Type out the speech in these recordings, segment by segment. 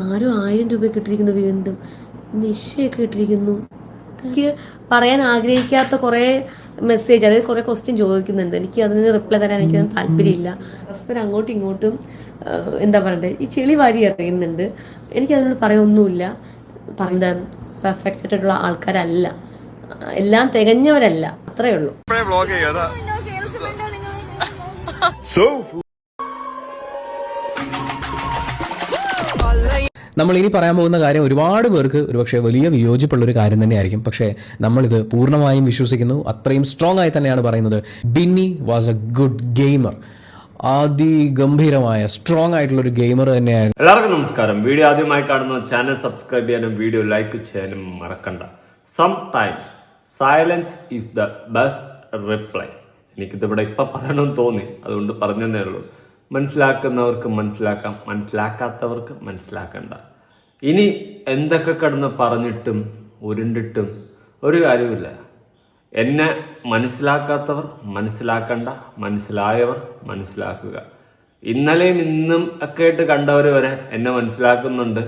ആരോ ആയിരം രൂപയൊക്കെ ഇട്ടിരിക്കുന്നു വീണ്ടും. നിശയൊക്കെ ഇട്ടിരിക്കുന്നു എനിക്ക് പറയാൻ ആഗ്രഹിക്കാത്ത കുറേ മെസ്സേജ് അതായത് കുറേ ക്വസ്റ്റ്യൻ ചോദിക്കുന്നുണ്ട്. എനിക്ക് അതിന് റിപ്ലൈ തരാൻ എനിക്ക് താല്പര്യമില്ല. ഹസ്ബൻഡ് അങ്ങോട്ടും ഇങ്ങോട്ടും എന്താ പറയണ്ടേ ഈ ചെളി വാരി എറിയുന്നുണ്ട്. എനിക്ക് അതിനോട് പറയാനൊന്നുമില്ല. പറയുന്നത് പെർഫെക്റ്റ് ആയിട്ടുള്ള ആൾക്കാരല്ല. എല്ലാം തികഞ്ഞവരല്ല. അത്രേ ഉള്ളൂ. സോ നമ്മൾ ഇനി പറയാൻ പോകുന്ന കാര്യം ഒരുപാട് പേർക്ക് ഒരുപക്ഷെ വലിയ വിയോജിപ്പുള്ള ഒരു കാര്യം തന്നെയായിരിക്കും. പക്ഷേ നമ്മളിത് പൂർണമായും വിശ്വസിക്കുന്നു. അത്രയും സ്ട്രോങ് ആയി തന്നെയാണ് പറയുന്നത്. Binny was a good gamer അതിഗംഭീരമായ സ്ട്രോങ് ആയിട്ടുള്ള ഒരു ഗെയിമർ തന്നെയായിരുന്നു. എല്ലാവർക്കും നമസ്കാരം. വീഡിയോ ആദ്യമായി കാണുന്ന ചാനൽ സബ്സ്ക്രൈബ് ചെയ്യാനും വീഡിയോ ലൈക്ക് ചെയ്യാനും മറക്കണ്ട. Some times silence is the best reply എനിക്കിതിവിടെ ഇപ്പൊ പറയണമെന്ന് തോന്നി. അതുകൊണ്ട് പറഞ്ഞതേ ഉള്ളൂ. മനസ്സിലാക്കുന്നവർക്ക് മനസ്സിലാക്കാം മനസ്സിലാക്കാത്തവർക്ക് മനസ്സിലാക്കണ്ട. ഇനി എന്തൊക്കെ കിടന്ന് പറഞ്ഞിട്ടും ഉരുണ്ടിട്ടും ഒരു കാര്യമില്ല എന്നെ മനസ്സിലാക്കാത്തവർ മനസ്സിലാക്കണ്ട മനസ്സിലായവർ മനസ്സിലാക്കുക. ഇന്നലെയും ഇന്നും ഒക്കെ ആയിട്ട് കണ്ടവർ വരെ എന്നെ മനസ്സിലാക്കുന്നുണ്ട്.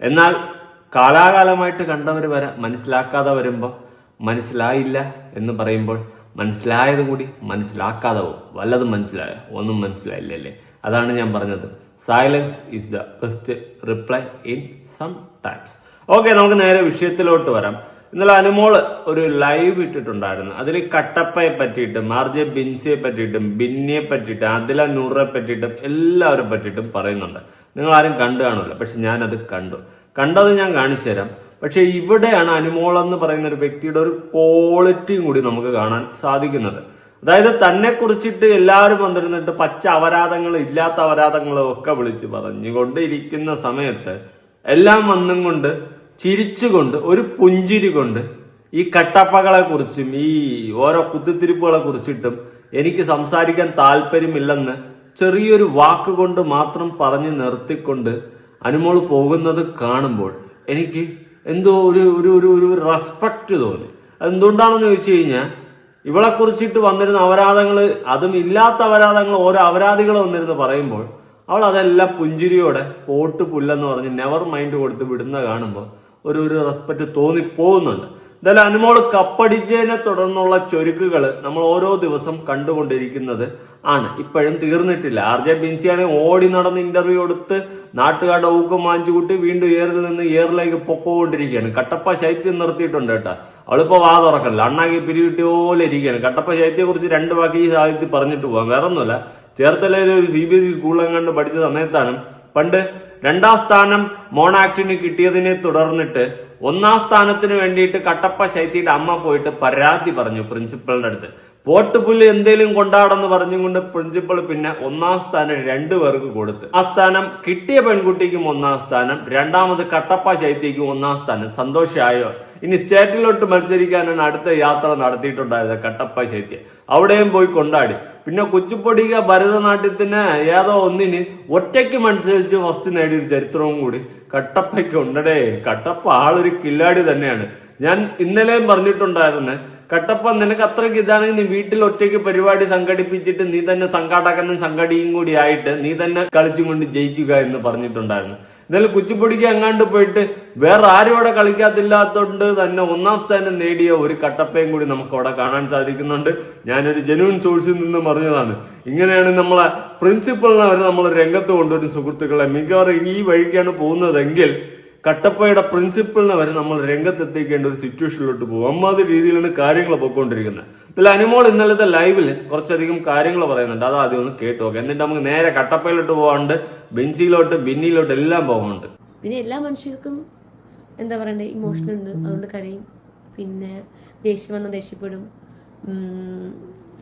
എന്നാൽ കാലാകാലമായിട്ട് കണ്ടവർ വരെ മനസ്സിലാക്കാതെ വരുമ്പോൾ മനസ്സിലായില്ല എന്ന് പറയുമ്പോൾ മനസ്സിലായത് കൂടി മനസ്സിലാക്കാതെ പോകും. വല്ലതും മനസ്സിലായോ? ഒന്നും മനസ്സിലായില്ലല്ലേ? അതാണ് ഞാൻ പറഞ്ഞത്. Silence is the best reply in some times okay നമുക്ക് നേരെ വിഷയത്തിലോട്ട് വരാം. ഇന്നലെ അനുമോൾ ഒരു ലൈവ് ഇട്ടിട്ടുണ്ടായിരുന്നു. അതിൽ കട്ടപ്പയെ പറ്റിയിട്ടും മാർജെ ബിൻസിയെ പറ്റിയിട്ടും ബിന്നിയെ പറ്റിയിട്ടും അതില നൂറെ പറ്റിയിട്ടും എല്ലാവരെ പറ്റിയിട്ടും പറയുന്നുണ്ട്. നിങ്ങൾ ആരും കണ്ടു കാണില്ല പക്ഷെ ഞാനത് കണ്ടു. കണ്ടത് ഞാൻ കാണിച്ചു തരാം പക്ഷെ ഇവിടെയാണ് അനുമോൾ എന്ന് പറയുന്ന ഒരു വ്യക്തിയുടെ ഒരു ക്വാളിറ്റിയും കൂടി നമുക്ക് കാണാൻ സാധിക്കുന്നത്. അതായത് തന്നെ കുറിച്ചിട്ട് എല്ലാവരും വന്നിരുന്നിട്ട് പച്ച അപരാധങ്ങൾ ഇല്ലാത്ത അപരാധങ്ങളും ഒക്കെ വിളിച്ച് പറഞ്ഞുകൊണ്ടിരിക്കുന്ന സമയത്ത് എല്ലാം വന്നും കൊണ്ട് ചിരിച്ചുകൊണ്ട് ഒരു പുഞ്ചിരി കൊണ്ട് ഈ കട്ടപ്പകളെ കുറിച്ചും ഈ ഓരോ കുത്തിത്തിരിപ്പുകളെ കുറിച്ചിട്ടും എനിക്ക് സംസാരിക്കാൻ താല്പര്യമില്ലെന്ന് ചെറിയൊരു വാക്കുകൊണ്ട് മാത്രം പറഞ്ഞു നിർത്തിക്കൊണ്ട് അനുമോൾ പോകുന്നത് കാണുമ്പോൾ എനിക്ക് എന്തോ ഒരു ഒരു ഒരു ഒരു റെസ്പെക്റ്റ് തോന്നി. അതെന്തുകൊണ്ടാണെന്ന് ചോദിച്ചു കഴിഞ്ഞാൽ ഇവളെ കുറിച്ചിട്ട് വന്നിരുന്ന അപരാധങ്ങൾ അതും ഇല്ലാത്ത അപരാധങ്ങൾ ഓരോ അപരാധികൾ വന്നിരുന്ന് പറയുമ്പോൾ അവൾ അതെല്ലാം പുഞ്ചിരിയോടെ പോട്ട് പുല്ലെന്ന് പറഞ്ഞ് നെവർ മൈൻഡ് കൊടുത്ത് വിടുന്ന കാണുമ്പോൾ ഒരു ഒരു റെസ്പെക്റ്റ് തോന്നി പോകുന്നുണ്ട് എന്തായാലും അനുമോൾ കപ്പടിച്ചതിനെ തുടർന്നുള്ള ചൊരുക്കുകൾ നമ്മൾ ഓരോ ദിവസം കണ്ടുകൊണ്ടിരിക്കുന്നത് ആണ്. ഇപ്പോഴും തീർന്നിട്ടില്ല. ആർ ജെ ബിൻസിയാണ് ഓടി നടന്ന് ഇന്റർവ്യൂ കൊടുത്ത് നാട്ടുകാരുടെ ഊക്കം വാങ്ങിച്ചു കൂട്ടി വീണ്ടും ഏറിൽ നിന്ന് ഏറിലേക്ക് പൊക്കോണ്ടിരിക്കുകയാണ്. കട്ടപ്പ ശൈത്യം നിർത്തിയിട്ടുണ്ട് കേട്ടോ. അവളിപ്പോ വാ തുറക്കല്ല അണ്ണാക്കി പിരികിട്ടി പോലെ ഇരിക്കുകയാണ്. കട്ടപ്പ ശൈത്യത്തെ കുറിച്ച് രണ്ട് വാക്ക് ഈ സാഹിത്യത്തിൽ പറഞ്ഞിട്ട് പോകാം. വേറെ ഒന്നുമല്ല ചേർത്തലയിലെ ഒരു സി ബി എസ് ഇ സ്കൂളിലെങ്ങാണ്ട് പഠിച്ച സമയത്താണ് പണ്ട് രണ്ടാം സ്ഥാനം മോണാക്ടിന് കിട്ടിയതിനെ തുടർന്നിട്ട് ഒന്നാം സ്ഥാനത്തിന് വേണ്ടിയിട്ട് കട്ടപ്പ ശൈത്യയുടെ അമ്മ പോയിട്ട് പരാതി പറഞ്ഞു പ്രിൻസിപ്പളിന്റെ അടുത്ത്. പോട്ട് പോട്ടുപുല്ല് എന്തേലും കൊണ്ടാടെന്ന് പറഞ്ഞുകൊണ്ട് പ്രിൻസിപ്പൾ പിന്നെ ഒന്നാം സ്ഥാനം രണ്ടു പേർക്ക് കൊടുത്ത്. ആ സ്ഥാനം കിട്ടിയ പെൺകുട്ടിക്കും ഒന്നാം സ്ഥാനം രണ്ടാമത് കട്ടപ്പ ശൈത്യക്കും ഒന്നാം സ്ഥാനം. സന്തോഷമായോ ഇനി സ്റ്റേറ്റിലോട്ട് മത്സരിക്കാനാണ് അടുത്ത യാത്ര നടത്തിയിട്ടുണ്ടായത് കട്ടപ്പ ശൈത്യ. അവിടെയും പോയി കൊണ്ടാടി. പിന്നെ കുച്ചിപ്പൊടിക ഭരതനാട്യത്തിന് ഏതോ ഒന്നിന് ഒറ്റയ്ക്ക് മത്സരിച്ച് ഫസ്റ്റ് നേടിയൊരു ചരിത്രവും കൂടി. കട്ടപ്പയ്ക്ക് ഉണ്ടടേ. കട്ടപ്പ ആളൊരു കില്ലാടി തന്നെയാണ്. ഞാൻ ഇന്നലെയും പറഞ്ഞിട്ടുണ്ടായിരുന്നു കട്ടപ്പ നിനക്ക് അത്രയ്ക്ക് ഇതാണെങ്കിൽ നീ വീട്ടിൽ ഒറ്റയ്ക്ക് പരിപാടി സംഘടിപ്പിച്ചിട്ട് നീ തന്നെ സംഘാടകനും സംഘടിയും കൂടി ആയിട്ട് നീ തന്നെ കളിച്ചും കൊണ്ട് ജയിക്കുക എന്ന് പറഞ്ഞിട്ടുണ്ടായിരുന്നു. എന്നാലും കുച്ചിപ്പൊടിക്ക് എങ്ങാണ്ട് പോയിട്ട് വേറെ ആരും അവിടെ കളിക്കാത്തില്ലാത്തോണ്ട് തന്നെ ഒന്നാം സ്ഥാനം നേടിയ ഒരു കട്ടപ്പയും കൂടി നമുക്ക് അവിടെ കാണാൻ സാധിക്കുന്നുണ്ട്. ഞാനൊരു ജനുവിൻ സോഴ്സിൽ നിന്ന് പറഞ്ഞതാണ് ഇങ്ങനെയാണ് നമ്മളെ പ്രിൻസിപ്പളിനെ അവർ നമ്മൾ രംഗത്ത് കൊണ്ടുവരും സുഹൃത്തുക്കളെ. മിക്കവാറും ഈ വഴിക്കാണ് പോകുന്നതെങ്കിൽ കട്ടപ്പയുടെ പ്രിൻസിപ്പളിനെ വരെ നമ്മൾ രംഗത്തെത്തിക്കേണ്ട ഒരു സിറ്റുവേഷനിലോട്ട് പോകും. അമ്മാതിരി രീതിയിലാണ് കാര്യങ്ങൾ പോയിക്കൊണ്ടിരിക്കുന്നത്. ഇതിൽ അനുമോൾ ഇന്നലത്തെ ലൈവിൽ കുറച്ചധികം കാര്യങ്ങൾ പറയുന്നുണ്ട്. അത് ആദ്യം ഒന്ന് കേട്ടു നോക്കാം. എന്നിട്ട് നമുക്ക് നേരെ കട്ടപ്പയിലോട്ട് പോകാണ്ട് ബെഞ്ചിയിലോട്ട് ബിന്നിയിലോട്ട് എല്ലാം പോകുന്നുണ്ട്. പിന്നെ എല്ലാ മനുഷ്യർക്കും എന്താ പറയണ്ടേ ഇമോഷൻ ഉണ്ട്. അതുകൊണ്ട് കരയും. പിന്നെ ദേഷ്യം വന്ന ദേഷ്യപ്പെടും.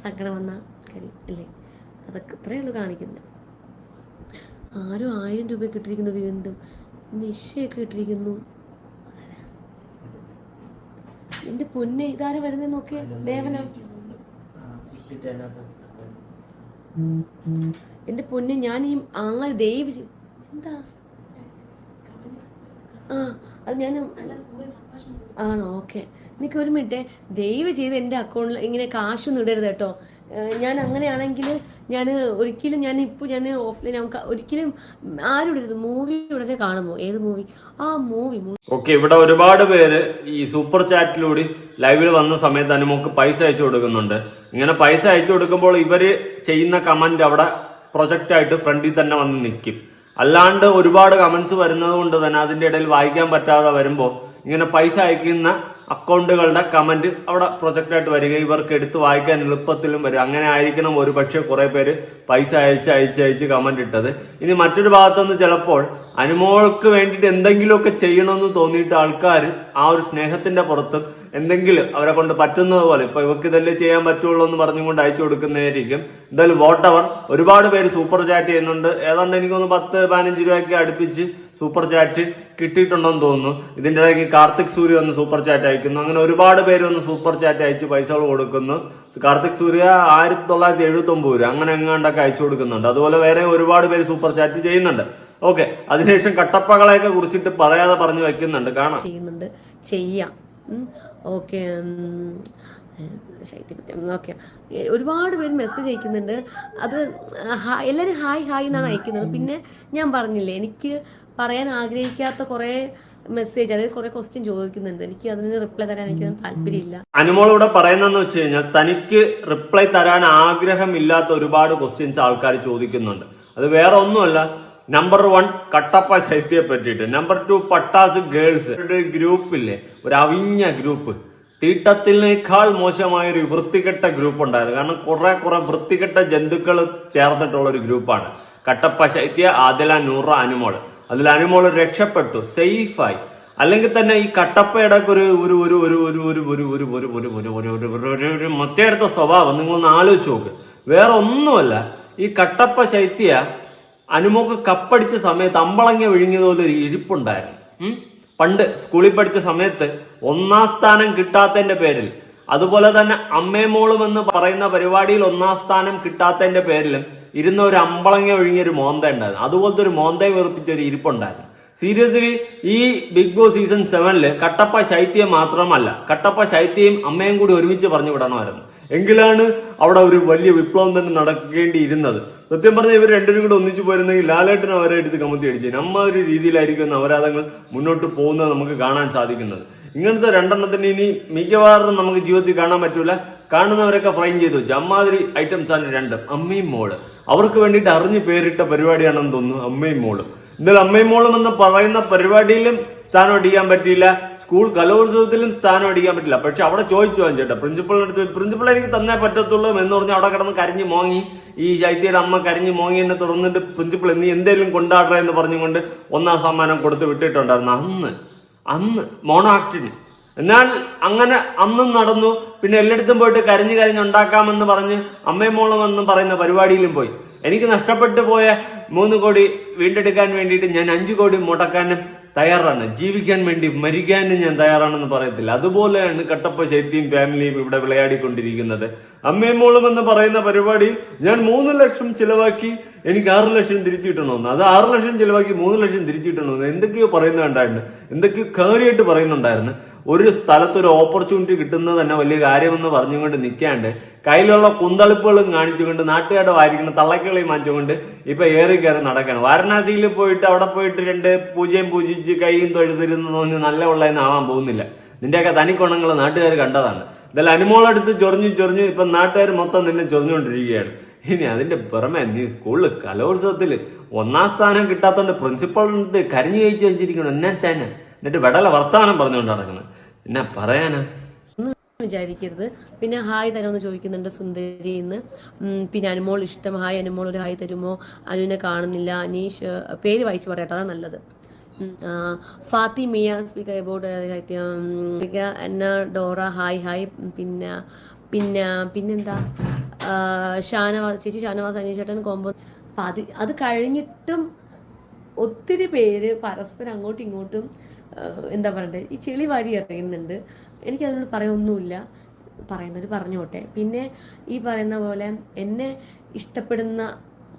സങ്കടം വന്ന കരയും. അല്ലേ? അതൊക്കെ ഇത്രയേ ഉള്ളൂ കാണിക്കുന്നത്. ആരും ആയിരം രൂപ കിട്ടിയിരിക്കുന്നു വീണ്ടും. നിശയൊക്കെ ഇട്ടിരിക്കുന്നു. എന്റെ പൊന്നെ ഇതാരെ വരുന്നേ നോക്കിയേ? ദേവന? എന്റെ പൊന്നെ ഞാൻ ഈ ആര് ദൈവ എന്താ? ആ അത് ഞാൻ ആണോ? ഓക്കെ. നിനക്ക് ഒരു മിനിറ്റ്. ദയവ് ചെയ്ത് എന്റെ അക്കൗണ്ടിൽ ഇങ്ങനെ കാശൊന്നും ഇടരുത് കേട്ടോ. ഞാൻ അങ്ങനെയാണെങ്കിൽ ഞാൻ ഒരിക്കലും ഞാൻ ഇപ്പോൾ ഞാൻ ഓഫ്ലൈൻ നമുക്ക് ഒരിക്കലും ആരും ഇടരുത്. മൂവി ഉടനെ കാണുന്നു. ഏത് മൂവി? ആ മൂവി ഓക്കെ ഇവിടെ ഒരുപാട് പേര് ഈ സൂപ്പർ ചാറ്റിലൂടെ ലൈവിൽ വന്ന സമയത്ത് അനുമോക്ക് പൈസ അയച്ചു കൊടുക്കുന്നുണ്ട്. ഇങ്ങനെ പൈസ അയച്ചു കൊടുക്കുമ്പോൾ ഇവർ ചെയ്യുന്ന കമന്റ് അവിടെ പ്രൊജക്റ്റ് ആയിട്ട് ഫ്രണ്ടിൽ തന്നെ വന്ന് നിൽക്കും അല്ലാണ്ട് ഒരുപാട് കമന്റ്സ് വരുന്നത് കൊണ്ട് തന്നെ അതിന്റെ ഇടയിൽ വായിക്കാൻ പറ്റാതെ വരുമ്പോൾ ഇങ്ങനെ പൈസ അയക്കുന്ന അക്കൗണ്ടുകളുടെ കമന്റ് അവിടെ പ്രൊജക്റ്റ് ആയിട്ട് വരിക ഇവർക്ക് എടുത്ത് വായിക്കാൻ എളുപ്പത്തിലും വരും അങ്ങനെ ആയിരിക്കണം ഒരു പക്ഷേ കുറെ പേര് പൈസ അയച്ച് അയച്ച് അയച്ച് കമന്റ് ഇട്ടത്. ഇനി മറ്റൊരു ഭാഗത്തുനിന്ന് ചിലപ്പോൾ അനുമോൾക്ക് വേണ്ടിയിട്ട് എന്തെങ്കിലുമൊക്കെ ചെയ്യണമെന്ന് തോന്നിയിട്ട് ആൾക്കാർ ആ ഒരു സ്നേഹത്തിന്റെ പുറത്തും എന്തെങ്കിലും അവരെ കൊണ്ട് പറ്റുന്നത് പോലെ ഇപ്പൊ ഇവർക്ക് ഇതല്ലേ ചെയ്യാൻ പറ്റുള്ളൂ എന്ന് പറഞ്ഞുകൊണ്ട് അയച്ചു കൊടുക്കുന്നതായിരിക്കും. എന്തായാലും വോട്ടവർ ഒരുപാട് പേര് സൂപ്പർ ചാറ്റ് ചെയ്യുന്നുണ്ട്. ഏതാണ്ട് എനിക്കൊന്ന് പത്ത് പതിനഞ്ച് രൂപയ്ക്ക് അടുപ്പിച്ച് സൂപ്പർ ചാറ്റ് കിട്ടിയിട്ടുണ്ടെന്ന് തോന്നുന്നു. ഇതിന്റെ ഇടയ്ക്ക് കാർത്തിക് സൂര്യ വന്ന് സൂപ്പർ ചാറ്റ് അയക്കുന്നു. അങ്ങനെ ഒരുപാട് പേര് വന്ന് സൂപ്പർ ചാറ്റ് അയച്ച് പൈസകൾ കൊടുക്കുന്നു. കാർത്തിക് സൂര്യ ആയിരത്തി തൊള്ളായിരത്തി എഴുപത്തി ഒമ്പത് രൂപ. അങ്ങനെ എങ്ങാണ്ടൊക്കെ അയച്ചു കൊടുക്കുന്നുണ്ട്. അതുപോലെ വേറെ ഒരുപാട് പേര് സൂപ്പർ ചാറ്റ് ചെയ്യുന്നുണ്ട്. ഓക്കെ അതിനുശേഷം കട്ടപ്പകളെയൊക്കെ കുറിച്ചിട്ട് പറയാതെ പറഞ്ഞു വെക്കുന്നുണ്ട്. കാണാം. ചെയ്യുന്നുണ്ട്. ചെയ്യാം. Okay okay. ഒരുപാട് പേര് മെസ്സേജ് അയക്കുന്നുണ്ട്. അത് എല്ലാവരും ഹായ് ഹായ് എന്നാണ് അയക്കുന്നത്. പിന്നെ ഞാൻ പറഞ്ഞില്ലേ എനിക്ക് പറയാൻ ആഗ്രഹിക്കാത്ത കുറേ മെസ്സേജ് അതായത് കുറെ ക്വസ്റ്റ്യൻ ചോദിക്കുന്നുണ്ട്. എനിക്ക് അതിന് റിപ്ലൈ തരാൻ എനിക്ക് താല്പര്യമില്ല. അനുമോൾ ഇവിടെ പറയുന്നതെന്ന് വെച്ച് കഴിഞ്ഞാൽ തനിക്ക് റിപ്ലൈ തരാൻ ആഗ്രഹമില്ലാത്ത ഒരുപാട് ക്വസ്റ്റ്യൻസ് ആൾക്കാർ ചോദിക്കുന്നുണ്ട്. അത് വേറെ ഒന്നുമല്ല നമ്പർ വൺ കട്ടപ്പ ശൈത്യയെ പറ്റിയിട്ട്. നമ്പർ ടു പട്ടാസ് ഗേൾസ് ഒരു ഗ്രൂപ്പില്ലേ ഒരു അവിഞ്ഞ ഗ്രൂപ്പ് തീട്ടത്തിനേക്കാൾ മോശമായ ഒരു വൃത്തികെട്ട ഗ്രൂപ്പ് ഉണ്ടായിരുന്നു. കാരണം കുറെ കുറെ വൃത്തികെട്ട ജന്തുക്കൾ ചേർന്നിട്ടുള്ള ഒരു ഗ്രൂപ്പാണ് കട്ടപ്പ ശൈത്യ ആദില നൂറ അനുമോൾ. അതിൽ അനുമോൾ രക്ഷപ്പെട്ടു സേഫായി അല്ലെങ്കിൽ തന്നെ ഈ കട്ടപ്പയുടെ ഒരു ഒരു ഒരു ഒരു ഒരു ഒരു ഒരു ഒരു ഒരു ഒരു ഒരു ഒരു ഒരു ഒരു ഒരു ഒരു മറ്റേടുത്ത സ്വഭാവം നിങ്ങളൊന്ന് ആലോചിച്ച് നോക്ക് വേറെ ഒന്നുമല്ല ഈ കട്ടപ്പ ശൈത്യ അനുമോക്ക് കപ്പടിച്ച സമയത്ത് അമ്പളങ്ങ വിഴുങ്ങിയതുപോലെ ഒരു ഇരിപ്പുണ്ടായിരുന്നു? പണ്ട് സ്കൂളിൽ പഠിച്ച സമയത്ത് ഒന്നാം സ്ഥാനം കിട്ടാത്തതിന്റെ പേരിൽ അതുപോലെ തന്നെ അമ്മേമോളും എന്ന് പറയുന്ന പരിപാടിയിൽ ഒന്നാം സ്ഥാനം കിട്ടാത്തതിന്റെ പേരിലും ഇരുന്ന ഒരു അമ്പളങ്ങ ഒരു മോന്ത ഉണ്ടായിരുന്നു. അതുപോലത്തെ ഒരു മോന്തയെ വെറുപ്പിച്ച ഒരു ഇരിപ്പുണ്ടായിരുന്നു. സീരിയസ്ലി ഈ ബിഗ് ബോസ് സീസൺ സെവനിൽ കട്ടപ്പ ശൈത്യം മാത്രമല്ല കട്ടപ്പ ശൈത്യം അമ്മയും കൂടി ഒരുമിച്ച് പറഞ്ഞു വിടണമായിരുന്നു. എങ്കിലാണ് അവിടെ ഒരു വലിയ വിപ്ലവം തന്നെ നടക്കേണ്ടിയിരുന്നത്. സത്യം പറഞ്ഞാൽ ഇവർ രണ്ടുപേരും കൂടെ ഒന്നിച്ചു പോയിരുന്നെങ്കിൽ ലാലേട്ടൻ അവരെ എടുത്ത് കമത്തി അടിച്ചു. നമ്മ ഒരു രീതിയിലായിരിക്കും അപരാധങ്ങൾ മുന്നോട്ട് പോകുന്നത് നമുക്ക് കാണാൻ സാധിക്കുന്നത്. ഇങ്ങനത്തെ രണ്ടെണ്ണത്തിന് ഇനി മിക്കവാറും നമുക്ക് ജീവിതത്തിൽ കാണാൻ പറ്റൂല. കാണുന്നവരൊക്കെ ഫ്രൈം ചെയ്തു. ജമ്മാതിരി ഐറ്റംസ് ആണ് രണ്ടും അമ്മയും മോൾ. അവർക്ക് വേണ്ടിയിട്ട് അറിഞ്ഞു പേരിട്ട പരിപാടിയാണെന്ന് തോന്നുന്നു അമ്മയും മോളും. എന്നാൽ അമ്മയും മോളും എന്ന് പറയുന്ന പരിപാടിയിലും സ്ഥാനം അടിക്കാൻ പറ്റിയില്ല. സ്കൂൾ കലോത്സവത്തിലും സ്ഥാനം അടിക്കാൻ പറ്റില്ല പക്ഷെ അവിടെ ചോദിച്ചു ചേട്ടാ പ്രിൻസിപ്പളിന്റെ അടുത്ത് പ്രിൻസിപ്പൾ എനിക്ക് തന്നേ പറ്റത്തുള്ളൂ എന്ന് പറഞ്ഞ് അവിടെ കിടന്ന് കരഞ്ഞു മോങ്ങി. ഈ ശൈത്യയുടെ അമ്മ കരിഞ്ഞു മോങ്ങി എന്നെ തുറന്നിട്ട് പ്രിൻസിപ്പൾ നീ എന്തെങ്കിലും കൊണ്ടാടറ എന്ന് പറഞ്ഞുകൊണ്ട് ഒന്നാം സമ്മാനം കൊടുത്ത് വിട്ടിട്ടുണ്ടായിരുന്നു. അന്ന് അന്ന് മോണോ ആക്ടിന് എന്നാൽ അങ്ങനെ അന്നും നടന്നു പിന്നെ എല്ലായിടത്തും പോയിട്ട് കരഞ്ഞു കരഞ്ഞ് ഉണ്ടാക്കാമെന്ന് പറഞ്ഞ് അമ്മയും മോളും എന്നും പറയുന്ന പരിപാടിയിലും പോയി. എനിക്ക് നഷ്ടപ്പെട്ടു പോയ മൂന്ന് കോടി വീണ്ടെടുക്കാൻ വേണ്ടിയിട്ട് ഞാൻ അഞ്ചു കോടി മുടക്കാനും തയ്യാറാണ്. ജീവിക്കാൻ വേണ്ടി മരിക്കാനും ഞാൻ തയ്യാറാണെന്ന് പറയത്തില്ല. അതുപോലെയാണ് കട്ടപ്പ ശൈത്യം ഫാമിലിയും ഇവിടെ വിളയാടിക്കൊണ്ടിരിക്കുന്നത്. അമ്മയും മോളും എന്ന് പറയുന്ന പരിപാടി ഞാൻ മൂന്ന് ലക്ഷം ചിലവാക്കി എനിക്ക് ആറ് ലക്ഷം തിരിച്ചു കിട്ടണമെന്ന് അത് ആറ് ലക്ഷം ചിലവാക്കി മൂന്ന് ലക്ഷം തിരിച്ചു കിട്ടണമെന്ന് എന്തൊക്കെയോ പറയുന്നുണ്ടായിരുന്നു. എന്തൊക്കെയോ കാര്യമായിട്ട് പറയുന്നുണ്ടായിരുന്നു. ഒരു സ്ഥലത്ത് ഒരു ഓപ്പർച്യൂണിറ്റി കിട്ടുന്നത് തന്നെ വലിയ കാര്യമെന്ന് പറഞ്ഞുകൊണ്ട് നിൽക്കാണ്ട് കയ്യിലുള്ള കുന്തളിപ്പുകളും കാണിച്ചുകൊണ്ട് നാട്ടുകാരുടെ വാരിക്കുന്ന തള്ളക്കിളയും വാങ്ങിച്ചുകൊണ്ട് ഇപ്പൊ ഏറി കയറി നടക്കണം. വാരണാസിയിൽ പോയിട്ട് അവിടെ പോയിട്ട് രണ്ട് പൂജയും പൂജിച്ച് കൈയും തൊഴുതിരുന്ന് തോന്നി നല്ല ഉള്ളതെന്ന് ആവാൻ പോകുന്നില്ല. നിന്റെയൊക്കെ തനിക്കുണങ്ങൾ നാട്ടുകാർ കണ്ടതാണ്. ഇതെല്ലാം അനുമോളെടുത്ത് ചൊറിഞ്ഞു ചൊറിഞ്ഞു ഇപ്പൊ നാട്ടുകാർ മൊത്തം നിന്നെ ചൊറിഞ്ഞുകൊണ്ടിരിക്കുകയാണ്. ഇനി അതിന്റെ പുറമെ നീ സ്കൂളിൽ കലോത്സവത്തിൽ ഒന്നാം സ്ഥാനം കിട്ടാത്തോണ്ട് പ്രിൻസിപ്പളിന്റെ അടുത്ത് കരിഞ്ഞു കഴിച്ചു വെച്ചിരിക്കണം എന്നെ തന്നെ? എന്നിട്ട് വെടല വർത്തമാനം പറഞ്ഞുകൊണ്ട് നടക്കുന്നത് എന്നാ പറയാനാ? വിചാരിക്കരുത്. പിന്നെ ഹായ് തരുമെന്ന് ചോദിക്കുന്നുണ്ട് സുന്ദരി എന്ന് പിന്നെ അനുമോൾ ഇഷ്ടം. ഹായ് അനുമോൾ ഒരു ഹായ് തരുമോ? അനുവിനെ കാണുന്നില്ല. അനീഷ് പേര് വായിച്ചു പറയട്ടെ അതാ നല്ലത്. ഉം, ആ, ഫാത്തി മിയ സ്പീക്കർ അബൌട്ട് എന്ന ഡോറ ഹായ് ഹായ് പിന്നെ പിന്നെ പിന്നെന്താ? ഷാനവാസ് ചേച്ചി ഷാനവാസ് അനീഷ് ചേട്ടൻ കോമ്പോ അത് അത് കഴിഞ്ഞിട്ടും ഒത്തിരി പേര് പരസ്പരം അങ്ങോട്ടും ഇങ്ങോട്ടും എന്താ പറയണ്ടേ? ഈ ചെളി വാരി എറിയുന്നുണ്ട്. എനിക്കതിനോട് പറയൊന്നുമില്ല പറയുന്നവർ പറഞ്ഞോട്ടെ. പിന്നെ ഈ പറയുന്ന പോലെ എന്നെ ഇഷ്ടപ്പെടുന്ന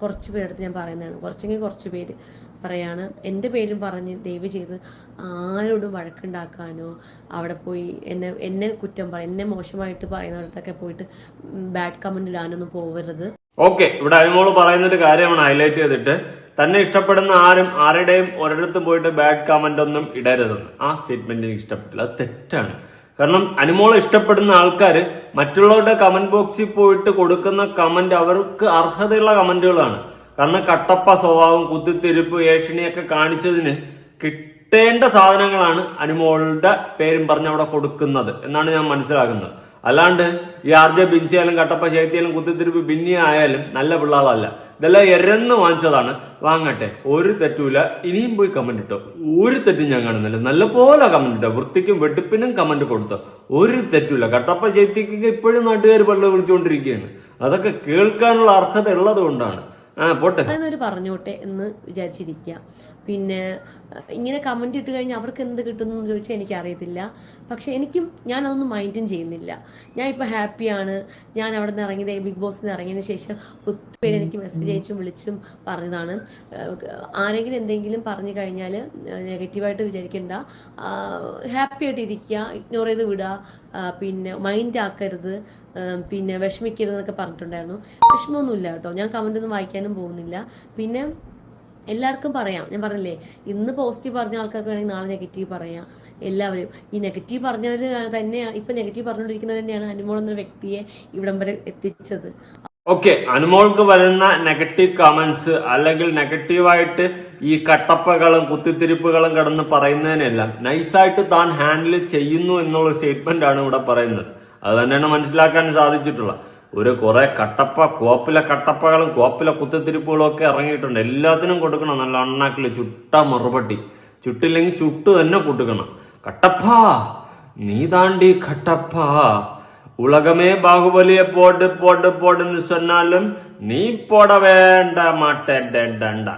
കുറച്ച് പേരെടുത്ത് ഞാൻ പറയുന്നതാണ്. കുറച്ചെങ്കിൽ കുറച്ച് പേര് പറയാണ്. എന്റെ പേരും പറഞ്ഞ് ദയവ് ചെയ്ത് ആരോടും വഴക്കുണ്ടാക്കാനോ അവിടെ പോയി എന്നെ എന്നെ കുറ്റം പറയും എന്നെ മോശമായിട്ട് പറയുന്നവരത്തൊക്കെ പോയിട്ട് ബാഡ് കമന്റ് ഇടാനൊന്നും പോകരുത് ഓക്കെ. ഇവിടെ അതിനോട് പറയുന്നൊരു കാര്യമാണ് ഹൈലൈറ്റ് ചെയ്തിട്ട്. തന്നെ ഇഷ്ടപ്പെടുന്ന ആരും ആരുടെയും ഒരിടത്തും പോയിട്ട് ബാഡ് കമന്റ് ഒന്നും ഇടരുതെന്ന്. ആ സ്റ്റേറ്റ്മെന്റ് എനിക്ക് ഇഷ്ടപ്പെട്ടില്ല. അത് തെറ്റാണ്. കാരണം അനുമോളെ ഇഷ്ടപ്പെടുന്ന ആൾക്കാർ മറ്റുള്ളവരുടെ കമന്റ് ബോക്സിൽ പോയിട്ട് കൊടുക്കുന്ന കമന്റ് അവർക്ക് അർഹതയുള്ള കമന്റുകളാണ് കാരണം കട്ടപ്പ സ്വഭാവം കുത്തിത്തിരിപ്പ് ഏഷണിയൊക്കെ കാണിച്ചതിന് കിട്ടേണ്ട സാധനങ്ങളാണ് അനുമോളുടെ പേരും പറഞ്ഞ് അവിടെ കൊടുക്കുന്നത് എന്നാണ് ഞാൻ മനസ്സിലാക്കുന്നത്. അല്ലാണ്ട് ഈ ആർ ജെ കട്ടപ്പ ചേത്തിയാലും കുത്തിത്തിരിപ്പ് ബിന്നി ആയാലും നല്ല പിള്ളേളല്ല. ഇതെല്ലാം എരന്ന് വാങ്ങിച്ചതാണ്. വാങ്ങട്ടെ ഒരു തെറ്റുമില്ല. ഇനിയും പോയി കമന്റ് ഇട്ടോ. ഒരു തെറ്റും ഞാൻ കാണുന്നില്ല. നല്ല പോലെ കമന്റ് ഇട്ടോ. വൃത്തിക്കും വെട്ടിപ്പിനും കമന്റ് കൊടുത്തോ. ഒരു തെറ്റുമില്ല. കട്ടപ്പ ചേത്തിക്ക് ഇപ്പോഴും നാട്ടുകാർ പള്ള വിളിച്ചുകൊണ്ടിരിക്കുകയാണ്. അതൊക്കെ കേൾക്കാനുള്ള അർഹത ഉള്ളത് കൊണ്ടാണ്. ആ പോട്ടെ. പറഞ്ഞോട്ടെ എന്ന് വിചാരിച്ചിരിക്കുക. പിന്നെ ഇങ്ങനെ കമന്റ് ഇട്ട് കഴിഞ്ഞാൽ അവർക്ക് എന്ത് കിട്ടുന്നു എന്ന് ചോദിച്ചാൽ എനിക്കറിയത്തില്ല. പക്ഷെ എനിക്കും ഞാൻ അതൊന്നും മൈൻഡും ചെയ്യുന്നില്ല. ഞാൻ ഇപ്പോൾ ഹാപ്പിയാണ് ഞാൻ അവിടെ നിന്ന് ഇറങ്ങിയത് ബിഗ് ബോസിൽ നിന്ന് ഇറങ്ങിയതിന് ശേഷം ഒത്തിരി പേര് എനിക്ക് മെസ്സേജ് അയച്ചും വിളിച്ചും പറഞ്ഞതാണ്. ആരെങ്കിലും എന്തെങ്കിലും പറഞ്ഞു കഴിഞ്ഞാൽ നെഗറ്റീവായിട്ട് വിചാരിക്കണ്ട. ഹാപ്പി ആയിട്ട് ഇരിക്കുക ഇഗ്നോർ ചെയ്ത് വിടുക. പിന്നെ മൈൻഡ് ആക്കരുത്. പിന്നെ വിഷമിക്കരുത് എന്നൊക്കെ പറഞ്ഞിട്ടുണ്ടായിരുന്നു. വിഷമമൊന്നുമില്ല കേട്ടോ. ഞാൻ കമന്റ് ഒന്നും വായിക്കാനും പോകുന്നില്ല. പിന്നെ എല്ലാവർക്കും പറയാം. ഞാൻ പറഞ്ഞില്ലേ ഇന്ന് പോസിറ്റീവ് പറഞ്ഞ ആൾക്കാർക്ക് വേണമെങ്കിൽ നാളെ നെഗറ്റീവ് പറയാം. എല്ലാവരും. ഈ നെഗറ്റീവ് പറഞ്ഞവർ തന്നെയാണ് ഇപ്പൊ നെഗറ്റീവ് പറഞ്ഞുകൊണ്ടിരിക്കുന്നത് തന്നെയാണ് അനുമോൾ എന്ന വ്യക്തിയെ ഇവിടം വരെ എത്തിച്ചത്. ഓക്കെ അനുമോൾക്ക് വരുന്ന നെഗറ്റീവ് കമന്റ്സ് അല്ലെങ്കിൽ നെഗറ്റീവായിട്ട് ഈ കട്ടപ്പകളും കുത്തിത്തിരിപ്പുകളും കിടന്ന് പറയുന്നതിനെല്ലാം നൈസായിട്ട് താൻ ഹാൻഡിൽ ചെയ്യുന്നു എന്നുള്ള സ്റ്റേറ്റ്മെന്റ് ആണ് ഇവിടെ പറയുന്നത്. അത് തന്നെയാണ് മനസ്സിലാക്കാൻ സാധിച്ചിട്ടുള്ളത്. ഒരു കുറേ കട്ടപ്പ കോപ്പിലെ കട്ടപ്പകളും കോപ്പിലെ കുത്തിത്തിരിപ്പുകളും ഒക്കെ ഇറങ്ങിയിട്ടുണ്ട്. എല്ലാത്തിനും കൊടുക്കണം. നല്ല അണ്ണാക്കിൽ ചുട്ട മറുപടി. ചുട്ടില്ലെങ്കിൽ ചുട്ടു തന്നെ കൊടുക്കണം. കട്ടപ്പ നീ താണ്ടി കട്ടപ്പ. ഉലകമേ ബാഹുബലിയെ പോട്ട് പോട്ട് പോട്ടെന്ന് ചൊന്നാലും നീ പോട വേണ്ട മാട്ടേണ്ട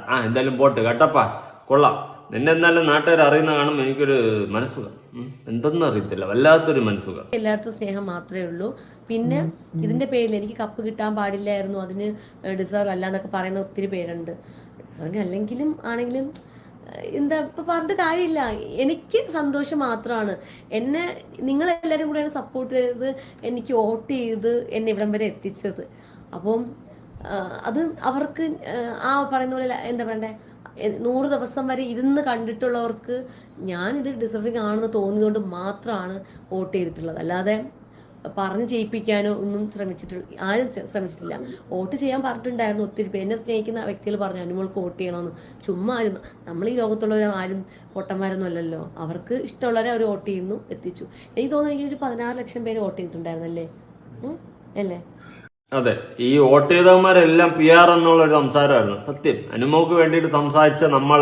ആ എന്തായാലും പോട്ട്. കട്ടപ്പ കൊള്ളാം. നിന്നെന്നാലും നാട്ടുകാർ അറിയുന്ന കാണുമ്പോൾ എനിക്കൊരു മനസ്സുഖം. എന്തെന്നും അറിയത്തില്ല വല്ലാത്തൊരു മനസ്സുക എല്ലായിടത്തും സ്നേഹം മാത്രമേ ഉള്ളൂ. പിന്നെ ഇതിന്റെ പേരിൽ എനിക്ക് കപ്പ് കിട്ടാൻ പാടില്ലായിരുന്നു. അതിന് ഡിസേർവ് അല്ല എന്നൊക്കെ പറയുന്ന ഒത്തിരി പേരുണ്ട്. അല്ലെങ്കിലും ആണെങ്കിലും എന്താ ഇപ്പൊ പറഞ്ഞിട്ട് കാര്യമില്ല. എനിക്ക് സന്തോഷം മാത്രമാണ്. എന്നെ നിങ്ങൾ നിങ്ങളെല്ലാവരും കൂടെയാണ് സപ്പോർട്ട് ചെയ്തത്. എനിക്ക് വോട്ട് ചെയ്ത് എന്നെ ഇവിടം വരെ എത്തിച്ചത്. അപ്പം അത് അവർക്ക് ആ പറയുന്ന പോലെ എന്താ പറയണ്ടേ? നൂറ് ദിവസം വരെ ഇരുന്ന് കണ്ടിട്ടുള്ളവർക്ക് ഞാനിത് ഡിസർവിങ് ആണെന്ന് തോന്നിയതുകൊണ്ട് മാത്രമാണ് വോട്ട് ചെയ്തിട്ടുള്ളത്. അല്ലാതെ പറഞ്ഞ് ചെയ്യിപ്പിക്കാനോ ഒന്നും ശ്രമിച്ചിട്ടില്ല ആരും ശ്രമിച്ചിട്ടില്ല. വോട്ട് ചെയ്യാൻ പറഞ്ഞിട്ടുണ്ടായിരുന്നു. ഒത്തിരി പേര് എന്നെ സ്നേഹിക്കുന്ന വ്യക്തികൾ പറഞ്ഞു അനുമോൾക്ക് വോട്ട് ചെയ്യണമെന്ന് ചുമ്മാ ആരും നമ്മൾ ഈ ലോകത്തുള്ളവർ ആരും പൊട്ടന്മാരൊന്നും അല്ലല്ലോ. അവർക്ക് ഇഷ്ടമുള്ളവരെ അവർ വോട്ട് ചെയ്യുന്നു എത്തിച്ചു. എനിക്ക് തോന്നുന്നു എനിക്ക് ഒരു പതിനാറ് ലക്ഷം പേര് വോട്ട് ചെയ്തിട്ടുണ്ടായിരുന്നല്ലേ? അല്ലേ? അതെ ഈ വോട്ട് ചെയ്തവന്മാരെല്ലാം പി ആർ എന്നുള്ള ഒരു സംസാരമായിരുന്നു. സത്യം. അനുമോക്ക് വേണ്ടിയിട്ട് സംസാരിച്ച നമ്മൾ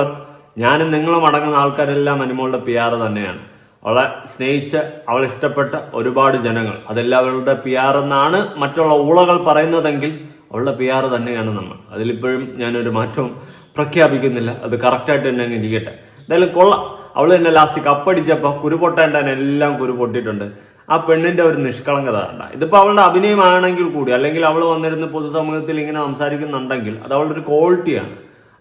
ഞാനും നിങ്ങളും അടങ്ങുന്ന ആൾക്കാരെല്ലാം അനുമോളുടെ പി ആർ തന്നെയാണ്. അവളെ സ്നേഹിച്ച് അവൾ ഇഷ്ടപ്പെട്ട ഒരുപാട് ജനങ്ങൾ. അതെല്ലാം അവളുടെ പി ആർ എന്നാണ് മറ്റുള്ള ഊളകൾ പറയുന്നതെങ്കിൽ അവളുടെ പി ആർ തന്നെയാണ് നമ്മൾ. അതിലിപ്പോഴും ഞാനൊരു മാറ്റവും പ്രഖ്യാപിക്കുന്നില്ല. അത് കറക്റ്റായിട്ട് തന്നെ അങ്ങ് ഇരിക്കട്ടെ. എന്തായാലും കൊള്ളാം. അവൾ തന്നെ ലാസ്റ്റ് കപ്പടിച്ചപ്പോൾ കുരുപൊട്ടേണ്ടതിനെല്ലാം എല്ലാം കുരു പൊട്ടിയിട്ടുണ്ട് ആ പെണ്ണിന്റെ ഒരു നിഷ്കളങ്കത കണ്ട ഇതിപ്പോ അവളുടെ അഭിനയമാണെങ്കിൽ കൂടി അല്ലെങ്കിൽ അവൾ വന്നിരുന്ന് പൊതുസമൂഹത്തിൽ ഇങ്ങനെ സംസാരിക്കുന്നുണ്ടെങ്കിൽ അത് അവളുടെ ഒരു ക്വാളിറ്റിയാണ്.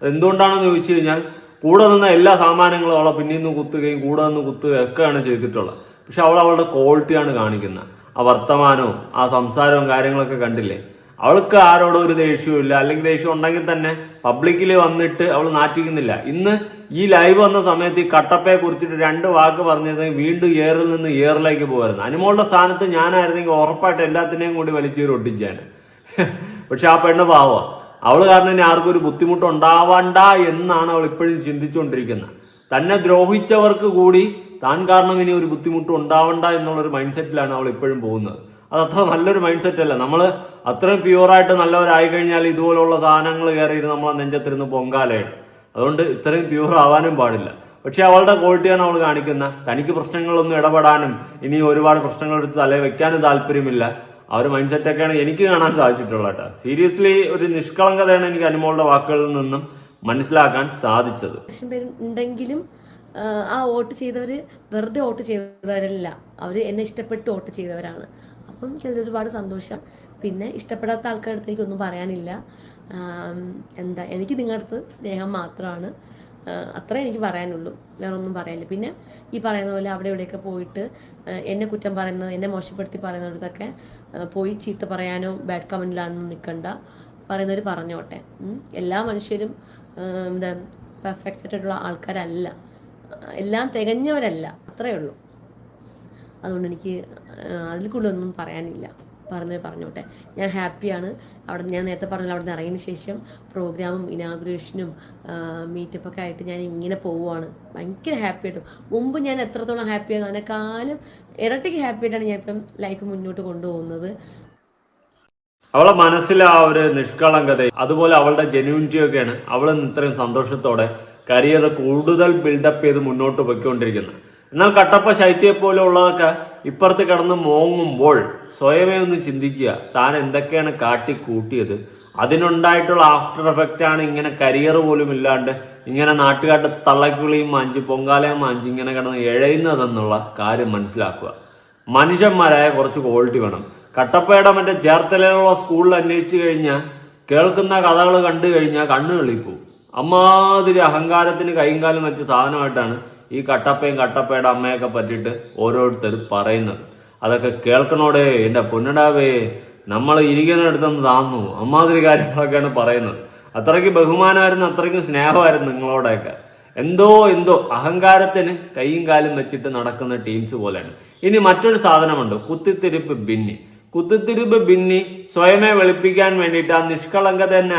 അതെന്തുകൊണ്ടാണെന്ന് ചോദിച്ചു കഴിഞ്ഞാൽ കൂടെ നിന്ന എല്ലാ സാമാനങ്ങളും അവളെ പിന്നിൽ നിന്ന് കുത്തുകയും കൂടെ നിന്ന് കുത്തുകയും ഒക്കെയാണ് ചെയ്തിട്ടുള്ളത്. പക്ഷെ അവൾ അവളുടെ ക്വാളിറ്റിയാണ് കാണിക്കുന്നത്. ആ വർത്തമാനവും ആ സംസാരവും കാര്യങ്ങളൊക്കെ കണ്ടില്ലേ? അവൾക്ക് ആരോടും ഒരു ദേഷ്യവും ഇല്ല. അല്ലെങ്കിൽ ദേഷ്യം ഉണ്ടെങ്കിൽ തന്നെ പബ്ലിക്കിൽ വന്നിട്ട് അവൾ നാറ്റിക്കുന്നില്ല. ഇന്ന് ഈ ലൈവ് വന്ന സമയത്ത് ഈ കട്ടപ്പയെ കുറിച്ചിട്ട് രണ്ട് വാക്ക് പറഞ്ഞിരുന്നെങ്കിൽ വീണ്ടും ഏറിൽ നിന്ന് ഏറിലേക്ക് പോകായിരുന്നു അനുമോളുടെ സ്ഥാനത്ത് ഞാനായിരുന്നെങ്കിൽ ഉറപ്പായിട്ട് എല്ലാത്തിനെയും കൂടി വലിച്ചേറി ഒട്ടിച്ചാണ് പക്ഷെ ആ പെണ്ണ് പാവ. അവൾ കാരണം ഇനി ആർക്കും ഒരു ബുദ്ധിമുട്ട് ഉണ്ടാവണ്ട എന്നാണ് അവൾ ഇപ്പോഴും ചിന്തിച്ചുകൊണ്ടിരിക്കുന്നത്. തന്നെ ദ്രോഹിച്ചവർക്ക് കൂടി താൻ കാരണം ഇനി ഒരു ബുദ്ധിമുട്ട് ഉണ്ടാവണ്ട എന്നുള്ളൊരു മൈൻഡ് സെറ്റിലാണ് അവൾ ഇപ്പോഴും പോകുന്നത്. അത് അത്ര നല്ലൊരു മൈൻഡ് സെറ്റ് അല്ല. നമ്മൾ അത്രയും പ്യുവറായിട്ട് നല്ലവരായി കഴിഞ്ഞാൽ ഇതുപോലുള്ള സാധനങ്ങൾ കയറിയിട്ട് നമ്മളെ നെഞ്ചത്തിരുന്ന് പൊങ്കാലയിടും. അതുകൊണ്ട് ഇത്രയും പ്യുവർ ആവാനും പാടില്ല. പക്ഷെ അവളുടെ ക്വാളിറ്റിയാണ് അവൾ കാണിക്കുന്ന തനിക്ക് പ്രശ്നങ്ങളൊന്നും ഇടപെടാനും ഇനി ഒരുപാട് പ്രശ്നങ്ങൾ എടുത്ത് തലേ വെക്കാനും താല്പര്യമില്ല. ആ ഒരു മൈൻഡ് സെറ്റൊക്കെയാണ് എനിക്ക് കാണാൻ സാധിച്ചിട്ടുള്ളത് കേട്ടോ. സീരിയസ്ലി ഒരു നിഷ്കളങ്കതയാണ് എനിക്ക് അനുമോളുടെ വാക്കുകളിൽ നിന്നും മനസ്സിലാക്കാൻ സാധിച്ചത്. ഉണ്ടെങ്കിലും ആ, വോട്ട് ചെയ്തവര് വെറുതെ വോട്ട് ചെയ്തവരല്ല. അവർ എന്നെ ഇഷ്ടപ്പെട്ട് വോട്ട് ചെയ്തവരാണ്. അപ്പം ഒരുപാട് സന്തോഷം. പിന്നെ ഇഷ്ടപ്പെടാത്ത ആൾക്കാരുടെ അടുത്തേക്ക് ഒന്നും പറയാനില്ല എന്താ എനിക്ക് നിങ്ങളുടെ അടുത്ത് സ്നേഹം മാത്രമാണ്. അത്രേ എനിക്ക് പറയാനുള്ളൂ. വേറെ ഒന്നും പറയാനില്ല. പിന്നെ ഈ പറയുന്ന പോലെ അവിടെ ഇവിടെയൊക്കെ പോയിട്ട് എന്നെ കുറ്റം പറയുന്നത് എന്നെ മോശപ്പെടുത്തി പറയുന്നിടത്തൊക്കെ പോയി ചീത്ത പറയാനോ ബാഡ് കമന്റിലാണെന്ന് നിൽക്കണ്ട പറയുന്നവർ പറഞ്ഞോട്ടെ. എല്ലാ മനുഷ്യരും എന്താ പെർഫെക്റ്റ് ആയിട്ടുള്ള ആൾക്കാരല്ല. എല്ലാം തികഞ്ഞവരല്ല. അത്രേ ഉള്ളൂ. അതുകൊണ്ട് എനിക്ക് അതിൽ കൂടുതലൊന്നും പറയാനില്ല. പറഞ്ഞത് പറഞ്ഞോട്ടെ. ഞാൻ ഹാപ്പിയാണ്. അവിടെ ഞാൻ നേരത്തെ പറഞ്ഞല്ലോ അവിടെ നിന്ന് ഇറങ്ങിയതിന് ശേഷം പ്രോഗ്രാമും ഇനാഗുറേഷനും മീറ്റപ്പൊക്കെ ആയിട്ട് ഞാൻ ഇങ്ങനെ പോവുകയാണ് ഭയങ്കര ഹാപ്പി ആയിട്ടും. മുമ്പ് ഞാൻ എത്രത്തോളം ഹാപ്പിയാണ് അതിനെക്കാളും ഇരട്ടിക്ക് ഹാപ്പി ആയിട്ടാണ് ഞാൻ ഇപ്പം ലൈഫ് മുന്നോട്ട് കൊണ്ടുപോകുന്നത്. അവളെ മനസ്സിലെ ആ ഒരു നിഷ്കളങ്കത അതുപോലെ അവളുടെ ജെന്യൂനിറ്റി ഒക്കെയാണ് അവൾ ഇത്രയും സന്തോഷത്തോടെ കരിയർ കൂടുതൽ ബിൽഡപ്പ് ചെയ്ത് മുന്നോട്ട് പൊയ്ക്കൊണ്ടിരിക്കുന്നത്. എന്നാൽ കട്ടപ്പ ശൈത്യയെ പോലെ ഉള്ളതൊക്കെ ഇപ്പുറത്ത് കിടന്ന് മോങ്ങുമ്പോൾ സ്വയമേ ഒന്ന് ചിന്തിക്കുക താൻ എന്തൊക്കെയാണ് കാട്ടി കൂട്ടിയത് അതിനുണ്ടായിട്ടുള്ള ആഫ്റ്റർ എഫക്റ്റ് ആണ് ഇങ്ങനെ കരിയർ പോലും ഇല്ലാണ്ട് ഇങ്ങനെ നാട്ടുകാട്ട് തള്ളക്കുളിയും മാഞ്ചി പൊങ്കാലയും മാഞ്ചി ഇങ്ങനെ കിടന്ന് എഴയുന്നതെന്നുള്ള കാര്യം മനസ്സിലാക്കുക. മനുഷ്യന്മാരായ കുറച്ച് ക്വാളിറ്റി വേണം. കട്ടപ്പയുടെ മറ്റേ ചേർത്തലയിലുള്ള സ്കൂളിൽ അന്വേഷിച്ചു കഴിഞ്ഞാൽ കേൾക്കുന്ന കഥകൾ കണ്ടു കഴിഞ്ഞാൽ കണ്ണു കളിപ്പോവും അമ്മാതിരി അഹങ്കാരത്തിന് കൈയും കാലും വെച്ച സാധനമായിട്ടാണ് ഈ കട്ടപ്പയും കട്ടപ്പയുടെ അമ്മയൊക്കെ പറ്റിയിട്ട് ഓരോരുത്തർ പറയുന്നത്. അതൊക്കെ കേൾക്കണോടെ എന്റെ പൊന്നടാവേ നമ്മൾ ഇരിക്കുന്നിടത്തുനിന്ന് താന്നു. അമ്മാതിരി കാര്യങ്ങളൊക്കെയാണ് പറയുന്നത്. അത്രയ്ക്ക് ബഹുമാനമായിരുന്നു അത്രയ്ക്ക് സ്നേഹമായിരുന്നു നിങ്ങളോടെയൊക്കെ എന്തോ എന്തോ അഹങ്കാരത്തിന് കൈയും കാലും വെച്ചിട്ട് നടക്കുന്ന ടീംസ് പോലെയാണ്. ഇനി മറ്റൊരു സാധനമുണ്ട് കുത്തിത്തിരിപ്പ് ബിന്നി. കുത്തിത്തിരിപ്പ് ബിന്നി സ്വയമേ വെളുപ്പിക്കാൻ വേണ്ടിയിട്ട് ആ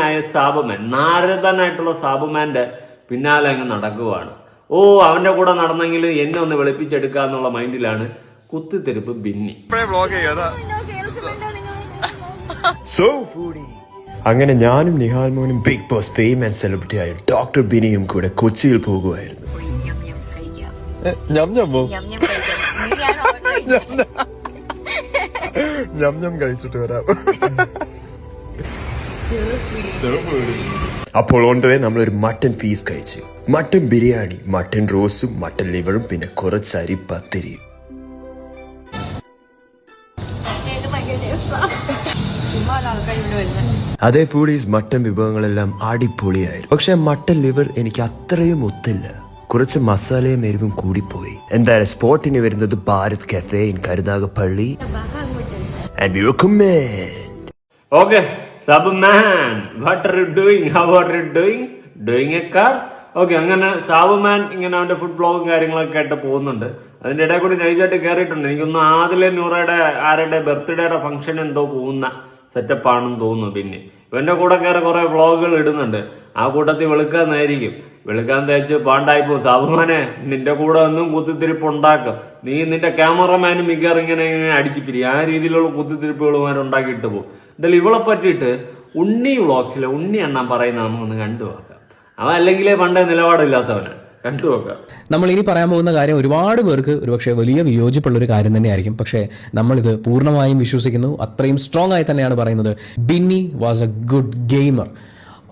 ആയ സാബുമാൻ നാരദനായിട്ടുള്ള സാബുമാന്റെ പിന്നാലെ അങ്ങ് നടക്കുവാണ്. ഓ അവന്റെ കൂടെ നടന്നെങ്കിൽ എന്നെ ഒന്ന് വെളുപ്പിച്ചെടുക്കുക എന്നുള്ള മൈൻഡിലാണ് കുത്തിത്തെരുപ്പ് ബിന്നി. സോ ഫുഡി അങ്ങനെ ഞാനും നിഹാൽ മോനും Big Boss fame and celebrity ആയ ഡോക്ടർ ബിനിയും കൂടെ കൊച്ചിയിൽ പോകുമായിരുന്നു ഞം ഞം കഴിച്ചിട്ട് വരാം. അപ്പോൾ ഓണ്ടവേ നമ്മൾ ഒരു മട്ടൻ പീസ് കഴിച്ചു. മട്ടൻ ബിരിയാണി മട്ടൻ റോസും മട്ടൻ ലിവറും പിന്നെ കുറച്ച് അരി പത്തിരിയും അതേ ഫുഡ് ഈസ് മട്ടൻ വിഭവങ്ങളെല്ലാം അടിപൊളിയായിരുന്നു. പക്ഷെ മട്ടൻ ലിവർ എനിക്ക് അത്രയും ഒത്തില്ല. കുറച്ച് മസാലയും എരിവും കൂടിപ്പോയി എന്തായാലും സ്പോട്ടിന് വരുന്നത് Bharat cafe in Karunagappally. And okay sub man what are you doing how are you doing doing a car okay അങ്ങനെ സാബ് മാൻ ഇങ്ങനെ അവന്റെ ഫുഡ് ബ്ലോഗും കാര്യങ്ങളൊക്കെ ആയിട്ട് പോകുന്നുണ്ട്. അതിന്റെ ഇടയിൽ കൂടി നൈസായിട്ട് കയറിയിട്ടുണ്ട് എനിക്കൊന്ന് ആദിലെ നൂറയുടെ ആരുടെ ബർത്ത്ഡേയുടെ ഫംഗ്ഷൻ എന്തോ പോകുന്ന സെറ്റപ്പ് ആണെന്ന് തോന്നുന്നു പിന്നെ. ഇവന്റെ കൂടെ കയറി കുറെ വ്ളോഗുകൾ ഇടുന്നുണ്ട്. ആ കൂട്ടത്തിൽ വെളുക്കാന്നായിരിക്കും. വെളുക്കാൻ തേച്ച് പോകും. സാബുമാനെ നിന്റെ കൂടെ ഒന്നും കുത്തിത്തിരിപ്പ് ഉണ്ടാക്കും. നീ നിന്റെ ക്യാമറമാനും മിക്കവാറും ഇങ്ങനെ അടിച്ചു പിരി ആ രീതിയിലുള്ള കുത്തിത്തിരിപ്പുകളുമാർ ഉണ്ടാക്കിയിട്ട് പോകും. എന്തായാലും ഇവളെ പറ്റിയിട്ട് ഉണ്ണി വ്ളോഗ്സിലെ ഉണ്ണി എണ്ണാൻ പറയുന്ന നമുക്കൊന്ന് കണ്ടു നോക്കാം. അവൻ അല്ലെങ്കിലേ പണ്ടേ നിലപാടില്ലാത്തവനാണ് നമ്മൾ ഇനി പറയാൻ പോകുന്ന കാര്യം ഒരുപാട് പേർക്ക് ഒരുപക്ഷെ വലിയ വിയോജിപ്പുള്ള ഒരു കാര്യം തന്നെയായിരിക്കും. പക്ഷേ നമ്മളിത് പൂർണമായും വിശ്വസിക്കുന്നു. അത്രയും സ്ട്രോങ് ആയി തന്നെയാണ് പറയുന്നത്. Binni was a good gamer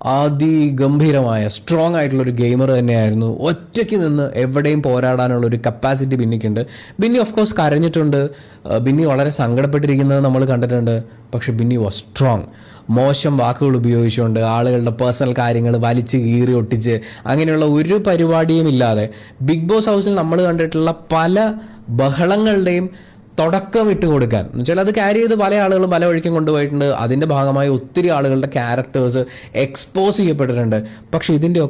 അതിഗംഭീരമായ സ്ട്രോങ് ആയിട്ടുള്ള ഒരു ഗെയിമർ തന്നെയായിരുന്നു. ഒറ്റയ്ക്ക് നിന്ന് എവിടെയും പോരാടാനുള്ള ഒരു കപ്പാസിറ്റി ബിന്നിക്കുണ്ട്. ബിന്നി ഓഫ് കോഴ്സ് കരഞ്ഞിട്ടുണ്ട്. ബിന്നി വളരെ സങ്കടപ്പെട്ടിരിക്കുന്നത് നമ്മൾ കണ്ടിട്ടുണ്ട്. പക്ഷെ ബിന്നി വാസ് സ്ട്രോങ് മോശം വാക്കുകൾ ഉപയോഗിച്ചുകൊണ്ട് ആളുകളുടെ പേഴ്സണൽ കാര്യങ്ങൾ വലിച്ച് കീറി ഒട്ടിച്ച് അങ്ങനെയുള്ള ഒരു പരിപാടിയും ഇല്ലാതെ. ബിഗ് ബോസ് ഹൗസിൽ നമ്മൾ കണ്ടിട്ടുള്ള പല ബഹളങ്ങളുടെയും തുടക്കം ഇട്ട് കൊടുക്കാൻ. എന്ന് വെച്ചാൽ അത് ക്യാരി ചെയ്ത് പല ആളുകളും പല വഴിക്കും കൊണ്ടുപോയിട്ടുണ്ട്. അതിന്റെ ഭാഗമായി ഒത്തിരി ആളുകളുടെ ക്യാരക്ടേഴ്സ് എക്സ്പോസ് ചെയ്യപ്പെട്ടിട്ടുണ്ട്. പക്ഷേ ഇതിന്റെ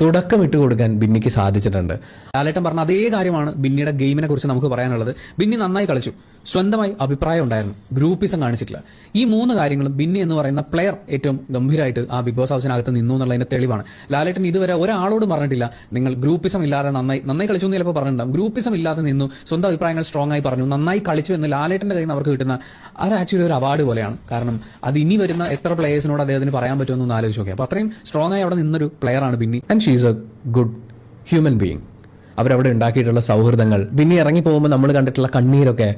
ഒക്കെ തുടക്കം ഇട്ട് കൊടുക്കാൻ ബിന്നിക്ക് സാധിച്ചിട്ടുണ്ട്. ലാലേട്ടൻ പറഞ്ഞ അതേ കാര്യമാണ് ബിന്നിയുടെ ഗെയിമിനെ കുറിച്ച് നമുക്ക് പറയാനുള്ളത്. ബിന്നി നന്നായി കളിച്ചു. സ്വന്തമായി അഭിപ്രായം ഉണ്ടായിരുന്നു. ഗ്രൂപ്പിസം കാണിച്ചിട്ടില്ല. ഈ മൂന്ന് കാര്യങ്ങളും ബിന്നി എന്ന് പറയുന്ന പ്ലെയർ ഏറ്റവും ഗംഭീരമായിട്ട് ആ ബിഗ് ബോസ് ഹൗസിനകത്ത് നിന്നു എന്നുള്ളതിന്റെ തെളിവാണ്. ലാലേട്ടൻ ഇതുവരെ ഒരാളോട് പറഞ്ഞിട്ടില്ല. നിങ്ങൾ ഗ്രൂപ്പിസം ഇല്ലാതെ നന്നായി നന്നായി കളിച്ചു എന്ന് ചിലപ്പോൾ പറഞ്ഞിട്ടുണ്ടാവും. ഗ്രൂപ്പിസം ഇല്ലാതെ നിന്നു സ്വന്തം അഭിപ്രായങ്ങൾ സ്ട്രോങ് ആയി പറഞ്ഞു നന്നായി കളിച്ചു എന്ന് ലാലേട്ടന്റെ കയ്യിൽ നിന്ന് അവർക്ക് കിട്ടുന്ന അത് ആക്ച്വലി ഒരു അവാർഡ് പോലെയാണ്. കാരണം അത് ഇനി വരുന്ന എത്ര പ്ലേയേഴ്സിനോട് അദ്ദേഹത്തിന് പറയാൻ പറ്റുമെന്ന് ആലോചിച്ച് നോക്കി അപ്പോൾ അത്രയും സ്ട്രോങ് ആയി അവിടെ നിന്നൊരു ആണ് Binni. And she's a good human being അവരവിടെ ഉണ്ടാക്കിയിട്ടുള്ള സൗഹൃദങ്ങൾ. പിന്നെ ഇറങ്ങി പോകുമ്പോൾ നമ്മൾ കണ്ടിട്ടുള്ള കണ്ണീരൊക്കെ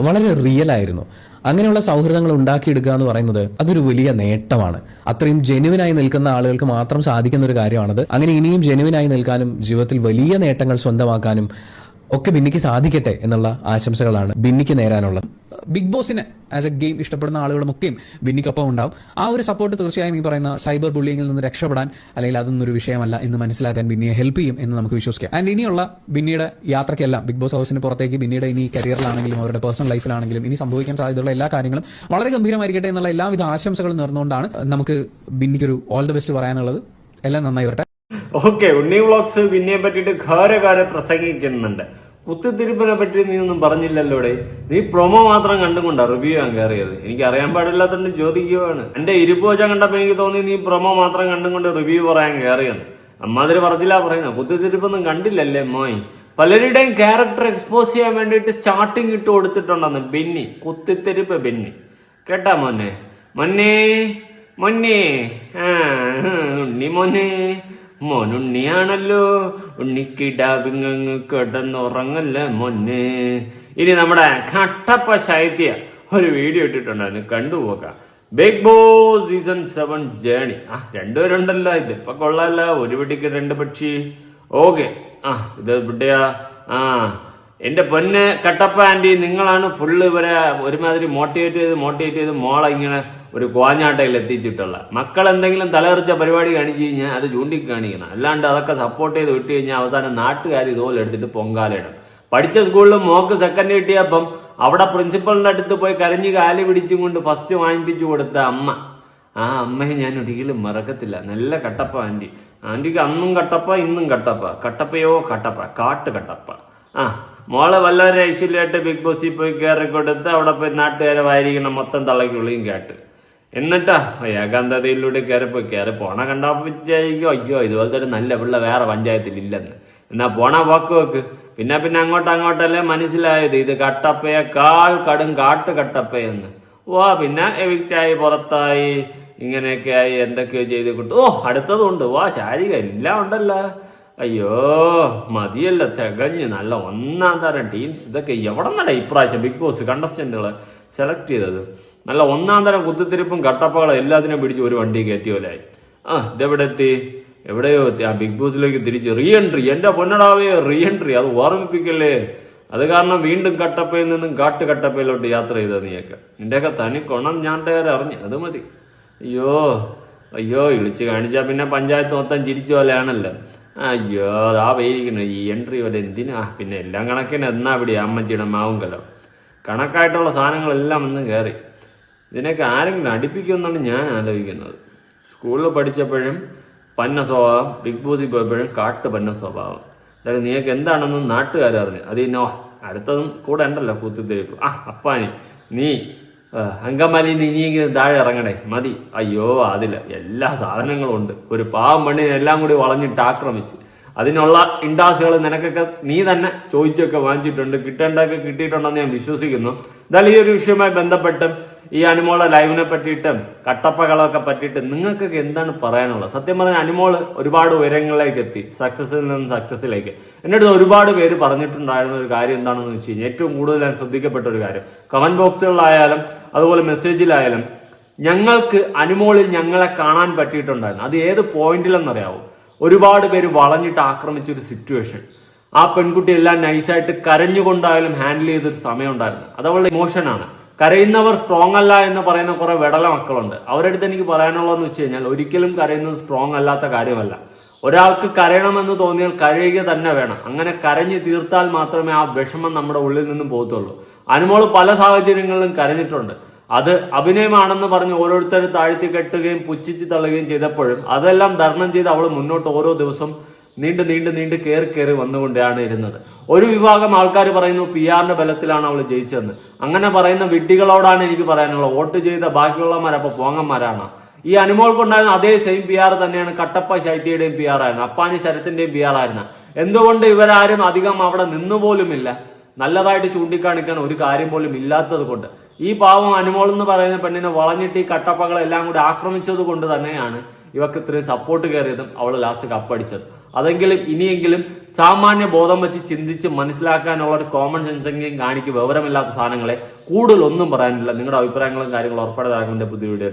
വളരെ റിയൽ ആയിരുന്നു. അങ്ങനെയുള്ള സൗഹൃദങ്ങൾ ഉണ്ടാക്കിയെടുക്കുക എന്ന് പറയുന്നത് അതൊരു വലിയ നേട്ടമാണ്. അത്രയും ജെനുവിനായി നിൽക്കുന്ന ആളുകൾക്ക് മാത്രം സാധിക്കുന്ന ഒരു കാര്യമാണത്. അങ്ങനെ ഇനിയും ജെനുവിനായി നിൽക്കാനും ജീവിതത്തിൽ വലിയ നേട്ടങ്ങൾ സ്വന്തമാക്കാനും ഒക്കെ ബിന്നിക്ക് സാധിക്കട്ടെ എന്നുള്ള ആശംസകളാണ് ബിന്നിക്ക് നേരാനുള്ളത്. ബിഗ് ബോസിനെ ആസ് എ ഗെയിം ഇഷ്ടപ്പെടുന്ന ആളുകളുമൊക്കെയും വിന്നിക്കൊപ്പം ഉണ്ടാവും. ആ ഒരു സപ്പോർട്ട് തീർച്ചയായും ഈ പറയുന്ന സൈബർ ബുള്ളിങ്ങിൽ നിന്ന് രക്ഷപ്പെടാൻ അല്ലെങ്കിൽ അതൊന്നും ഒരു വിഷയമല്ല എന്ന് മനസ്സിലാക്കാൻ ബിന്നിയെ ഹെൽപ്പ് ചെയ്യും എന്ന് നമുക്ക് വിശ്വസിക്കാം. ആൻഡ് ഇനിയുള്ള ബിന്നിയുടെ യാത്രയ്ക്കെല്ലാം ബിഗ് ബോസ് ഹൗസിന് പുറത്തേക്ക് ബിന്നിയുടെ ഇനി കരിയറിലാണെങ്കിലും അവരുടെ പേഴ്സണൽ ലൈഫിലാണെങ്കിലും ഇനി സംഭവിക്കാൻ സാധ്യതയുള്ള എല്ലാ കാര്യങ്ങളും വളരെ ഗംഭീരമായിരിക്കട്ടെ എന്നുള്ള എല്ലാവിധ ആശംസകളും നേർന്നുകൊണ്ടാണ് നമുക്ക് ബിന്നിക്കൊരു ഓൾ ദ ബെസ്റ്റ് പറയാനുള്ളത്. എല്ലാം നന്നായി വരട്ടെ. ഓക്കെ ഉണ്ണി വ്ളോഗ്സ് പിന്നെ പറ്റിയിട്ട് ഘാര പ്രസംഗിക്കുന്നുണ്ട്. കുത്തിത്തിരിപ്പിനെ പറ്റി നീ ഒന്നും പറഞ്ഞില്ലല്ലോടെ നീ പ്രൊമോ മാത്രം കണ്ടുകൊണ്ടാ റിവ്യൂ ഞാൻ കയറിയത് എനിക്ക് അറിയാൻ പാടില്ലാത്തോണ്ട് ചോദിക്കുകയാണ് എന്റെ ഇരുപോച്ച കണ്ടപ്പോ എനിക്ക് തോന്നി നീ പ്രൊമോ മാത്രം കണ്ടുകൊണ്ട് റിവ്യൂ പറയാൻ കയറിയെന്ന് അമ്മാതിരി പറഞ്ഞില്ല പറയുന്നത് കുത്തിത്തിരിപ്പൊന്നും കണ്ടില്ലല്ലേ മോയ്? പലരുടെയും ക്യാരക്ടർ എക്സ്പോസ് ചെയ്യാൻ വേണ്ടിയിട്ട് സ്റ്റാർട്ടിങ് ഇട്ട് കൊടുത്തിട്ടുണ്ടെന്ന് ബെന്നി. കുത്തിത്തിരിപ്പ് ബെന്നി. കേട്ടാ മോനെ? മൊന്നേ മൊന്നേ ആ ഉണ്ണി മോനെ? മോനുണ്ണിയാണല്ലോ. ഉണ്ണിക്കിടാവിങ്ങ് കിടന്നുറങ്ങല്ലേ മോനെ ഇനി നമ്മുടെ കട്ടപ്പ ശൈത്യ ഒരു വീഡിയോ ഇട്ടിട്ടുണ്ടായിരുന്നു കണ്ടുപോക്കാം Big Boss season seven journey ആ രണ്ടുപേരുണ്ടല്ലോ ഇത്. ഇപ്പൊ കൊള്ളാല്ല ഒരു പിടിക്ക് രണ്ട് പക്ഷി ഓക്കെ ആ ഇത് ഇവിടെയാ. ആ എന്റെ പൊന്നെ കട്ടപ്പ ആന്റി നിങ്ങളാണ് ഫുള്ള് ഇവരെ ഒരുമാതിരി മോട്ടിവേറ്റ് ചെയ്ത് മോട്ടിവേറ്റ് ചെയ്ത് മോളെ ഇങ്ങനെ ഒരു കോഞ്ഞാട്ടയിൽ എത്തിച്ചിട്ടുള്ള. മക്കൾ എന്തെങ്കിലും തലതെറിച്ച പരിപാടി കാണിച്ചു കഴിഞ്ഞാൽ അത് ചൂണ്ടിക്കാണിക്കണം അല്ലാണ്ട് അതൊക്കെ സപ്പോർട്ട് ചെയ്ത് വിട്ട് കഴിഞ്ഞാൽ അവസാനം നാട്ടുകാർ ഇതുപോലെ എടുത്തിട്ട് പൊങ്കാലയിടും. പഠിച്ച സ്കൂളിൽ മോക്ക് സെക്കൻഡ് കിട്ടിയപ്പം അവിടെ പ്രിൻസിപ്പളിന്റെ അടുത്ത് പോയി കരഞ്ഞ് കാലി പിടിച്ചും കൊണ്ട് ഫസ്റ്റ് വാങ്ങിപ്പിച്ചു കൊടുത്ത അമ്മ. ആ അമ്മയെ ഞാൻ ഒരിക്കലും മറക്കത്തില്ല. നല്ല കട്ടപ്പ ആന്റി ആന്റിക്ക് അന്നും കട്ടപ്പ ഇന്നും കട്ടപ്പ. കട്ടപ്പയോ കട്ടപ്പ? കാട്ട് കട്ടപ്പ. ആ മോളെ വല്ലവരെ ഐശ്വര്യമായിട്ട് ബിഗ് ബോസിൽ പോയി കയറി കൊടുത്ത് അവിടെ പോയി നാട്ടുകാരെ വായിരിക്കണം മൊത്തം തള്ളക്കുള്ളിയും കേട്ട്. എന്നിട്ടാ ഏകാന്തതയിലൂടെ കയറിപ്പോയി കയറി പോണ കണ്ടപ്പോ വിചാരിക്കും അയ്യോ ഇതുപോലത്തെ ഒരു നല്ല പിള്ള വേറെ പഞ്ചായത്തിൽ ഇല്ലെന്ന് എന്നാ പോണ വാക്ക് വെക്ക് പിന്നെ പിന്നെ അങ്ങോട്ട് അങ്ങോട്ടല്ലേ മനസ്സിലായത്. ഇത് കട്ടപ്പയേക്കാൾ കടും കാട്ട് കട്ടപ്പയെന്ന്. വാ പിന്നെ എവിക്റ്റായി പുറത്തായി ഇങ്ങനെയൊക്കെ ആയി എന്തൊക്കെയോ ചെയ്ത് കിട്ടും. ഓ അടുത്തതുണ്ട്. വാ ശാരിക എല്ലാം ഉണ്ടല്ലോ. അയ്യോ മതിയല്ല തികഞ്ഞ് നല്ല ഒന്നാം തരം ടീംസ് ഇതൊക്കെ എവിടെ നിന്നല്ല ഇപ്രാവശ്യം ബിഗ് ബോസ് കണ്ടസ്റ്റന്റുകൾ സെലക്ട് ചെയ്തത്? നല്ല ഒന്നാം തരം കുത്തിത്തിരിപ്പും കട്ടപ്പകളും എല്ലാത്തിനും പിടിച്ച് ഒരു വണ്ടി കയറ്റിയോലായി ആ ഇതെവിടെ എത്തി? എവിടെയോ എത്തി. ആ ബിഗ് ബോസിലേക്ക് തിരിച്ച് റീ എൻട്രി എന്റെ പൊന്നടാവേ റീ എൻട്രി അത് ഓർമ്മിപ്പിക്കല്ലേ? അത് കാരണം വീണ്ടും കട്ടപ്പയിൽ നിന്നും കാട്ട് കട്ടപ്പയിലോട്ട് യാത്ര ചെയ്ത നീയൊക്കെ. നിന്റെയൊക്കെ തനി കൊണം ഞാൻ അറിഞ്ഞു. അത് മതി. അയ്യോ അയ്യോ ഇളിച്ച് കാണിച്ചാൽ പിന്നെ പഞ്ചായത്ത് മൊത്തം ചിരിച്ചു പോലെയാണല്ലോ. അയ്യോ ആ വൈകിക്കണം ഈ എൻട്രി പോലെ എന്തിനാ? പിന്നെ എല്ലാം കണക്കിന് എന്നാ ഇവിടെ അമ്മച്ചിയുടെ മാവും കലം കണക്കായിട്ടുള്ള സാധനങ്ങളെല്ലാം ഒന്ന് കയറി ഇതിനൊക്കെ ആരെങ്കിലും അടുപ്പിക്കുമെന്നാണ് ഞാൻ ആലോചിക്കുന്നത്. സ്കൂളിൽ പഠിച്ചപ്പോഴും പന്ന സ്വഭാവം ബിഗ് ബോസിൽ പോയപ്പോഴും കാട്ട് പന്ന സ്വഭാവം. അതായത് നീക്ക് എന്താണെന്ന് നാട്ടുകാർ അറിഞ്ഞു. അത് ഇന്നോ അടുത്തതും കൂടെ ഉണ്ടല്ലോ കൂത്തിത്തേപ്പ് ആ അപ്പാനി നീ അങ്കമാലി ഇങ്ങനെ താഴെ ഇറങ്ങണേ. മതി. അയ്യോ അതില്ല എല്ലാ സാധനങ്ങളും ഉണ്ട്. ഒരു പാവം പെണ്ണിനെ എല്ലാം കൂടി വളഞ്ഞിട്ട് ആക്രമിച്ച്. അതിനുള്ള ഇൻഡാസുകൾ നിനക്കൊക്കെ നീ തന്നെ ചോദിച്ചൊക്കെ വാങ്ങിച്ചിട്ടുണ്ട്. കിട്ടേണ്ടതൊക്കെ കിട്ടിയിട്ടുണ്ടെന്ന് ഞാൻ വിശ്വസിക്കുന്നു. എന്തായാലും ഈ ഒരു വിഷയവുമായി ബന്ധപ്പെട്ടും ഈ അനുമോളെ ലൈവിനെ പറ്റിയിട്ടും കട്ടപ്പകളൊക്കെ പറ്റിയിട്ട് നിങ്ങൾക്കൊക്കെ എന്താണ് പറയാനുള്ളത്? സത്യം പറഞ്ഞാൽ അനുമോൾ ഒരുപാട് ഉയരങ്ങളിലേക്ക് എത്തി സക്സസിൽ നിന്ന് സക്സസിലേക്ക് അടുത്ത് ഒരുപാട് പേര് പറഞ്ഞിട്ടുണ്ടായിരുന്ന ഒരു കാര്യം എന്താണെന്ന് വെച്ച് കഴിഞ്ഞാൽ ഏറ്റവും കൂടുതൽ ഞാൻ ശ്രദ്ധിക്കപ്പെട്ട ഒരു കാര്യം. കമന്റ് ബോക്സുകളിലായാലും അതുപോലെ മെസ്സേജിലായാലും ഞങ്ങൾക്ക് അനുമോളിൽ ഞങ്ങളെ കാണാൻ പറ്റിയിട്ടുണ്ടായിരുന്നു. അത് ഏത് പോയിന്റിലെന്നറിയാവോ? ഒരുപാട് പേര് വളഞ്ഞിട്ട് ആക്രമിച്ച ഒരു സിറ്റുവേഷൻ ആ പെൺകുട്ടി എല്ലാം നൈസായിട്ട് കരഞ്ഞുകൊണ്ടായാലും ഹാൻഡിൽ ചെയ്തൊരു സമയം ഉണ്ടായിരുന്നു. അതവളുടെ ഇമോഷനാണ് കരയുന്നവർ സ്ട്രോങ് അല്ല എന്ന് പറയുന്ന കുറെ വെടല മക്കളുണ്ട്. അവരുടെ അടുത്ത് എനിക്ക് പറയാനുള്ളതെന്ന് വെച്ച് കഴിഞ്ഞാൽ ഒരിക്കലും കരയുന്നത് സ്ട്രോങ് അല്ലാത്ത കാര്യമല്ല. ഒരാൾക്ക് കരയണമെന്ന് തോന്നിയാൽ കരയുക തന്നെ വേണം. അങ്ങനെ കരഞ്ഞു തീർത്താൽ മാത്രമേ ആ വിഷമം നമ്മുടെ ഉള്ളിൽ നിന്നും പോകത്തുള്ളൂ. അനുമോൾ പല സാഹചര്യങ്ങളിലും കരഞ്ഞിട്ടുണ്ട്. അത് അഭിനയമാണെന്ന് പറഞ്ഞ് ഓരോരുത്തർ താഴ്ത്തി കെട്ടുകയും പുച്ഛിച്ച് തള്ളുകയും ചെയ്തപ്പോഴും അതെല്ലാം ധർണം ചെയ്ത് അവൾ മുന്നോട്ട് ഓരോ ദിവസം നീണ്ട് നീണ്ട് നീണ്ട് കയറി കയറി വന്നുകൊണ്ടാണ് ഇരുന്നത്. ഒരു വിഭാഗം ആൾക്കാർ പറയുന്നു പി ആറിന്റെ ബലത്തിലാണ് അവൾ ജയിച്ചതെന്ന്. അങ്ങനെ പറയുന്ന വിഡ്ഢികളോടാണ് എനിക്ക് പറയാനുള്ളത്. വോട്ട് ചെയ്ത ബാക്കിയുള്ളവന്മാർ അപ്പൊ പോങ്ങന്മാരാണ്? ഈ അനുമോൾക്കുണ്ടായിരുന്ന അതേ സെയിം പി ആർ തന്നെയാണ് കട്ടപ്പ ശൈത്യയുടെയും പി ആർ ആയിരുന്നു അപ്പാനി ശരത്തിന്റെയും പി ആർ ആയിരുന്നു എന്തുകൊണ്ട് ഇവരാരും അധികം അവിടെ നിന്നുപോലുമില്ല? നല്ലതായിട്ട് ചൂണ്ടിക്കാണിക്കാൻ ഒരു കാര്യം പോലും ഇല്ലാത്തത് കൊണ്ട്. ഈ പാവം അനുമോൾ എന്ന് പറയുന്ന പെണ്ണിനെ വളഞ്ഞിട്ട് ഈ കട്ടപ്പകളെല്ലാം കൂടി ആക്രമിച്ചത് കൊണ്ട് തന്നെയാണ് ഇവക്ക് ഇത്രയും സപ്പോർട്ട് കയറിയതും അവൾ ലാസ്റ്റ് കപ്പടിച്ചത്. അതെങ്കിലും ഇനിയെങ്കിലും സാമാന്യ ബോധം വെച്ച് ചിന്തിച്ച് മനസ്സിലാക്കാനുള്ള ഒരു കോമൺ സെൻസെങ്കിലും കാണിക്കും വിവരമില്ലാത്ത സാധനങ്ങളെ കൂടുതൽ ഒന്നും പറയാനില്ല. നിങ്ങളുടെ അഭിപ്രായങ്ങളും കാര്യങ്ങളും ഉറപ്പാടെ പുതിയ വീഡിയോ